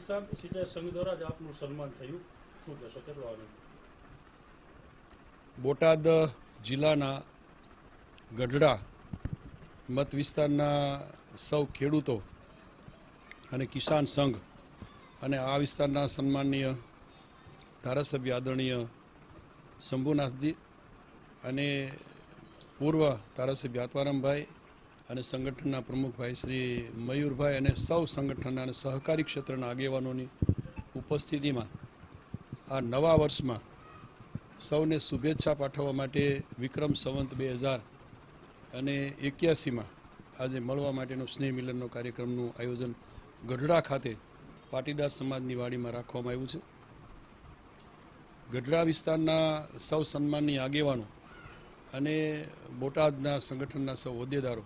કિસાન સિંચાઈ સંઘ દ્વારા જ આપનું સન્માન થયું. શું કહેશો, કેટલો આનંદ? બોટાદ જિલ્લાના ગઢડા મત વિસ્તારના સૌ ખેડૂતો અને કિસાન સંઘ અને આ વિસ્તારના સન્માનીય ધારાસભ્ય આદરણીય શંભુનાથજી અને પૂર્વ ધારાસભ્ય આત્મારામભાઈ અને સંગઠનના પ્રમુખભાઈ શ્રી મયુરભાઈ અને સૌ સંગઠનના અને સહકારી ક્ષેત્રના આગેવાનોની ઉપસ્થિતિમાં આ નવા વર્ષમાં સૌને શુભેચ્છા પાઠવવા માટે વિક્રમ સંવંત બે હજાર અને એક્યાસીમાં આજે મળવા માટેનો સ્નેહ મિલનનો કાર્યક્રમનું આયોજન ગઢડા ખાતે પાટીદાર સમાજની વાડીમાં રાખવામાં આવ્યું છે. ગઢડા વિસ્તારના સૌ સન્માનની આગેવાનો અને બોટાદના સંગઠનના સૌ હોદ્દેદારો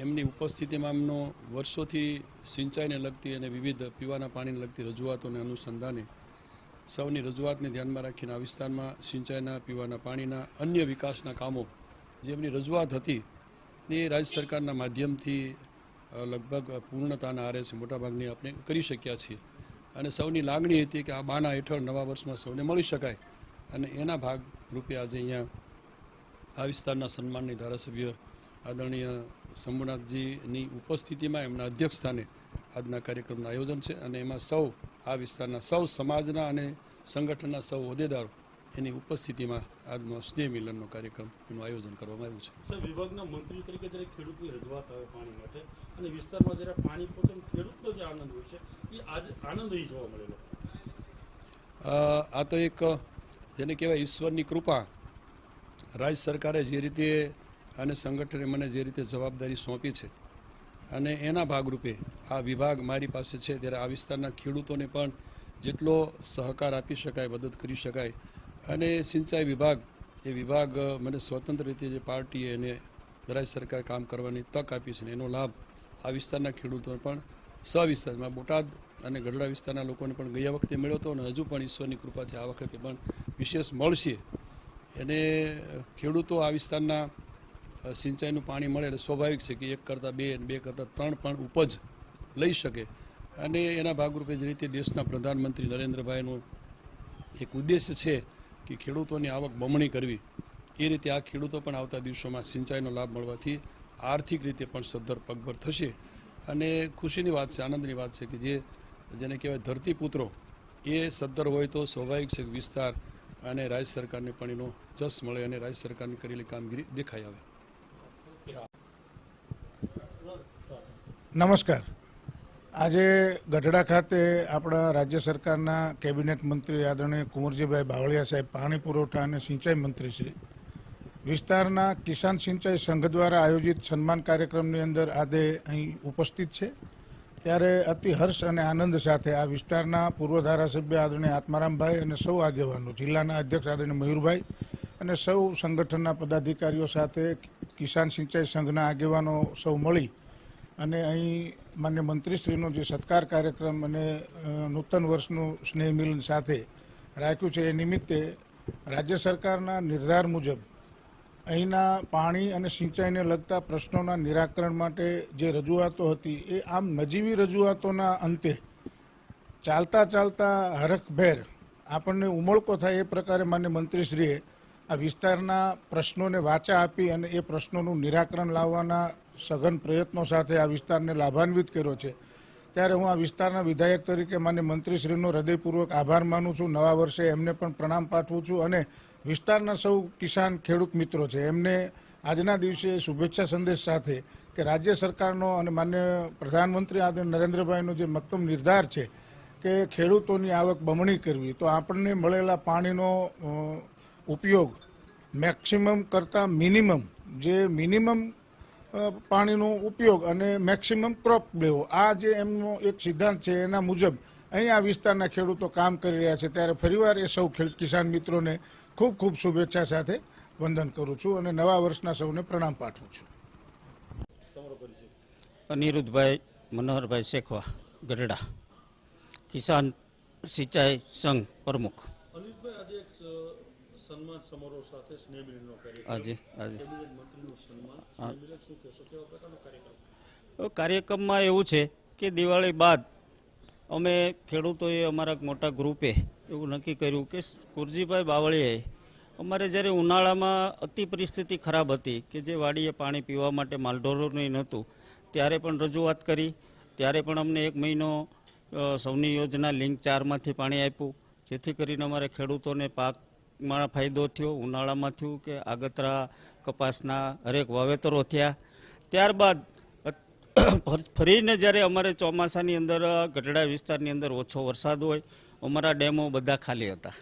એમની ઉપસ્થિતિમાં એમનો વર્ષોથી સિંચાઈને લગતી અને વિવિધ પીવાના પાણીને લગતી રજૂઆતોને અનુસંધાને સૌની રજૂઆતને ધ્યાનમાં રાખીને આ વિસ્તારમાં સિંચાઈના, પીવાના પાણીના, અન્ય વિકાસના કામો જે એમની રજૂઆત હતી એ રાજ્ય સરકારના માધ્યમથી લગભગ પૂર્ણતાના આરે છે મોટાભાગની આપણે કરી શક્યા છીએ. અને સૌની લાગણી હતી કે આ બાના હેઠળ નવા વર્ષમાં સૌને મળી શકાય અને એના ભાગ રૂપે આજે અહીંયા આ વિસ્તારના સન્માનની ધારાસભ્ય આદરણીય શંભુનાથજીની ઉપસ્થિતિમાં એમના અધ્યક્ષ સ્થાને આજના કાર્યક્રમનું આયોજન છે અને એમાં સૌ આ વિસ્તારના સૌ સમાજના અને સંગઠનના સૌ હોદ્દેદારો એની ઉપસ્થિતિમાં આજનો સ્નેહ મિલનનો કાર્યક્રમ એનું આયોજન કરવામાં આવ્યું છે. સર વિભાગના મંત્રી તરીકે જ્યારે ખેડૂતની રજૂઆત આવે પાણી માટે અને વિસ્તારમાં જ્યારે પાણી પહોંચે ખેડૂતનો જે આનંદ હોય છે એ આજ આનંદ અહીં જોવા મળેલો. આ તો એક જેને કહેવાય ઈશ્વરની કૃપા. રાજ્ય સરકારે જે રીતે અને સંગઠને મને જે રીતે જવાબદારી સોંપી છે અને એના ભાગરૂપે આ વિભાગ મારી પાસે છે ત્યારે આ વિસ્તારના ખેડૂતોને પણ જેટલો સહકાર આપી શકાય, મદદ કરી શકાય અને સિંચાઈ વિભાગ, એ વિભાગ મને સ્વતંત્ર રીતે જે પાર્ટીએ એને રાજ્ય સરકાર કામ કરવાની તક આપી છે એનો લાભ આ વિસ્તારના ખેડૂતો પણ સવિસ્તારમાં બોટાદ અને ગઢડા વિસ્તારના લોકોને પણ ગયા વખતે મળ્યો હતો અને હજુ પણ ઈશ્વરની કૃપાથી આ વખતે પણ વિશેષ મળશે. એને ખેડૂતો આ વિસ્તારના સિંચાઈનું પાણી મળે એટલે સ્વાભાવિક છે કે એક કરતાં બે અને બે કરતાં ત્રણ પણ ઉપજ લઈ શકે. અને એના ભાગરૂપે જે રીતે દેશના પ્રધાનમંત્રી નરેન્દ્રભાઈનો એક ઉદ્દેશ્ય છે કે ખેડૂતોની આવક બમણી કરવી. એ રીતે આ ખેડૂતો પણ આવતા દિવસોમાં સિંચાઈનો લાભ મળવાથી આર્થિક રીતે પણ સદ્ધર પગભર થશે. અને ખુશીની વાત છે, આનંદની વાત છે કે જે જેને કહેવાય ધરતીપુત્રો, એ સદ્ધર હોય તો સ્વાભાવિક છે વિસ્તાર અને રાજ્ય સરકારને પણ એનો જસ મળે અને રાજ્ય સરકારની કરેલી કામગીરી દેખાઈ આવે. નમસ્કાર. આજે ગઢડા ખાતે આપણા રાજ્ય સરકારના કેબિનેટ મંત્રી આદરણીય કુંવરજીભાઈ બાવળિયા સાહેબ પાણી પુરવઠા અને સિંચાઈ મંત્રી શ્રી વિસ્તારના કિસાન સિંચાઈ સંઘ દ્વારા આયોજિત સન્માન કાર્યક્રમની અંદર આજે અહીં ઉપસ્થિત છે. ત્યારે અતિ હર્ષ અને આનંદ સાથે આ વિસ્તારના પૂર્વ ધારાસભ્ય આદરણીય આત્મારામભાઈ અને સૌ આગેવાનો, જિલ્લાના અધ્યક્ષ આદરણીય મયુરભાઈ અને સૌ સંગઠનના પદાધિકારીઓ સાથે કિસાન સિંચાઈ સંઘના આગેવાનો સૌ મળી અને અહીં માન્ય મંત્રીશ્રીનો જે સત્કાર કાર્યક્રમ અને નૂતન વર્ષનું સ્નેહ મિલન સાથે રાખ્યું છે એ નિમિત્તે રાજ્ય સરકારના નિર્ધાર મુજબ અહીંના પાણી અને સિંચાઈને લગતા પ્રશ્નોના નિરાકરણ માટે જે રજૂઆતો હતી એ આમ નજીવી રજૂઆતોના અંતે ચાલતા ચાલતા હરખભેર આપણને ઉમળકો થાય એ પ્રકારે માન્ય મંત્રીશ્રીએ આ વિસ્તારના પ્રશ્નોને વાચા આપી અને એ પ્રશ્નોનું નિરાકરણ લાવવાના સઘન પ્રયત્નો સાથે આ વિસ્તારને લાભાન્વિત કર્યો છે. ત્યારે હું આ વિસ્તારના વિધાયક તરીકે માન્ય મંત્રીશ્રીનો હૃદયપૂર્વક આભાર માનું છું. નવા વર્ષે એમને પણ પ્રણામ પાઠવું છું અને વિસ્તારના સૌ કિસાન ખેડૂત મિત્રો છે, એમને આજના દિવસે શુભેચ્છા સંદેશ સાથે કે રાજ્ય સરકારનો અને માન્ય પ્રધાનમંત્રી આદરણીય નરેન્દ્રભાઈનો જે મક્તમ નિર્ધાર છે કે ખેડૂતોની આવક બમણી કરવી, તો આપણને મળેલા પાણીનો ઉપયોગ મેક્સિમમ કરતાં મિનિમમ, જે મિનિમમ પાણીનો ઉપયોગ અને મેક્સિમમ ક્રોપ લેવો. આ જે એમનો એક સિદ્ધાંત છે એના મુજબ અહીં આ વિસ્તારના ખેડૂતો કામ કરી રહ્યા છે. ત્યારે ફરીવાર એ સૌ કિસાન મિત્રોને ખૂબ ખૂબ શુભેચ્છા સાથે વંદન કરું છું અને નવા વર્ષના સૌને પ્રણામ પાઠવું છું. અનિરુદ્ધભાઈ મનોહરભાઈ શેખવા ગઢડા. કિસાન સિંચાઈ સંઘ પ્રમુખ. અનિલભાઈ આજે સન્માન સમારોહ સાથે સ્નેહ મિલનનો કાર્યક્રમ આજે આજે મંત્રીનું સન્માન. સ્નેહ મિલન શું કહેશો? કેવા પ્રકારનો કાર્યક્રમ? કાર્યક્રમમાં એવું છે કે દિવાળી બાદ અમે ખેડૂતોએ અમારા મોટા ગ્રુપે એવું નક્કી કર્યું કે કુરજીભાઈ બાવળીએ અમારે જ્યારે ઉનાળામાં અતિ પરિસ્થિતિ ખરાબ હતી કે જે વાડીએ પાણી પીવા માટે માલઢોરોનું નહોતું ત્યારે પણ રજૂઆત કરી ત્યારે પણ અમને એક મહિનો સૌની યોજના લિંક ચારમાંથી પાણી આપ્યું જેથી કરીને અમારે ખેડૂતોને પાકમાં ફાયદો થયો, ઉનાળામાં થયું કે આગતરા કપાસના હરેક વાવેતરો થયા. ત્યારબાદ ફરીને જ્યારે અમારે ચોમાસાની અંદર, ગઢડા વિસ્તારની અંદર ઓછો વરસાદ હોય, અમારા ડેમો બધા ખાલી હતા.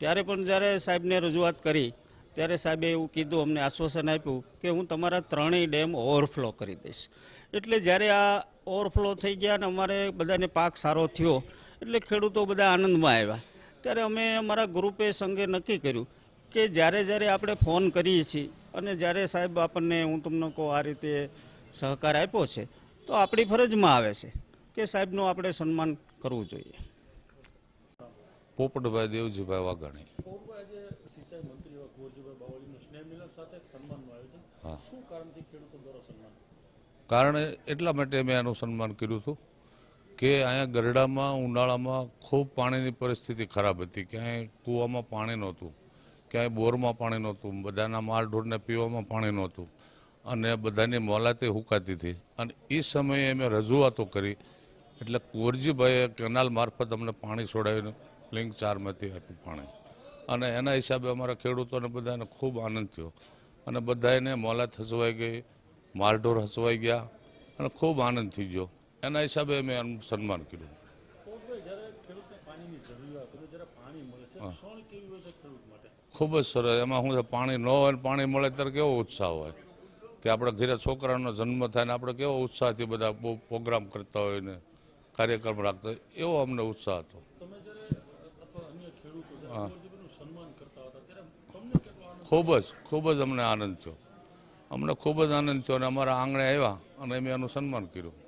ત્યારે પણ જ્યારે સાહેબને રજૂઆત કરી, ત્યારે સાહેબે એવું કીધું, અમને આશ્વાસન આપ્યું કે હું તમારા ત્રણેય ડેમ ઓવરફ્લો કરી દઈશ. એટલે જ્યારે આ ઓવરફ્લો થઈ ગયા અને અમારે બધાને પાક સારો થયો, એટલે ખેડૂતો બધા આનંદમાં આવ્યા. ત્યારે અમે અમારા ગ્રુપે સંઘે નક્કી કર્યું કે જ્યારે જ્યારે આપણે ફોન કરીએ છીએ અને જ્યારે સાહેબ આપણને હું તમને કહું આ રીતે સહકાર આપ્યો છે તો આપણી ફરજમાં આવે છે કે સાહેબનું આપણે સન્માન કરવું જોઈએ. પોપટભાઈ દેવજીભાઈ વાઘાણી. કારણ એટલા માટે મેં એનું સન્માન કર્યું હતું. કે અહીંયા ગરડામાં, ઉનાળામાં ખૂબ પાણીની પરિસ્થિતિ ખરાબ હતી. ક્યાંય કૂવામાં પાણી નહોતું, ક્યાંય બોરમાં પાણી નહોતું, બધાના માલ ઢોરને પીવામાં પાણી નહોતું. અને બધાની મોલાતે હુકાતી હતી. અને એ સમયે મેં રજૂઆતો કરી, એટલે કુંવરજીભાઈએ કેનાલ મારફત અમને પાણી છોડાવીને લિંક ચારમાંથી આપ્યું પાણી. અને એના હિસાબે અમારા ખેડૂતોને બધાને ખૂબ આનંદ થયો. અને બધાને મોલાત હસવાઈ ગઈ માલઢોર હસવાઈ ગયા, અને ખૂબ આનંદ થઈ ગયો. એના હિસાબે મેં એનું સન્માન કર્યું. ખૂબ જ સરસ. એમાં શું છે, પાણી ન હોય પાણી મળે ત્યારે કેવો ઉત્સાહ હોય? કે આપણે ઘરે છોકરાનો જન્મ થાય ને આપણે કેવો ઉત્સાહથી બધા બહુ પ્રોગ્રામ કરતા હોય ને કાર્યક્રમ રાખતા હોય, એવો અમને ઉત્સાહ હતો. આનંદ ખૂબ જ ખૂબ જ અમને આનંદ થયો. અમને ખૂબ જ આનંદ થયો અને અમારા આંગણે આવ્યા અને મેં એનું સન્માન કર્યું.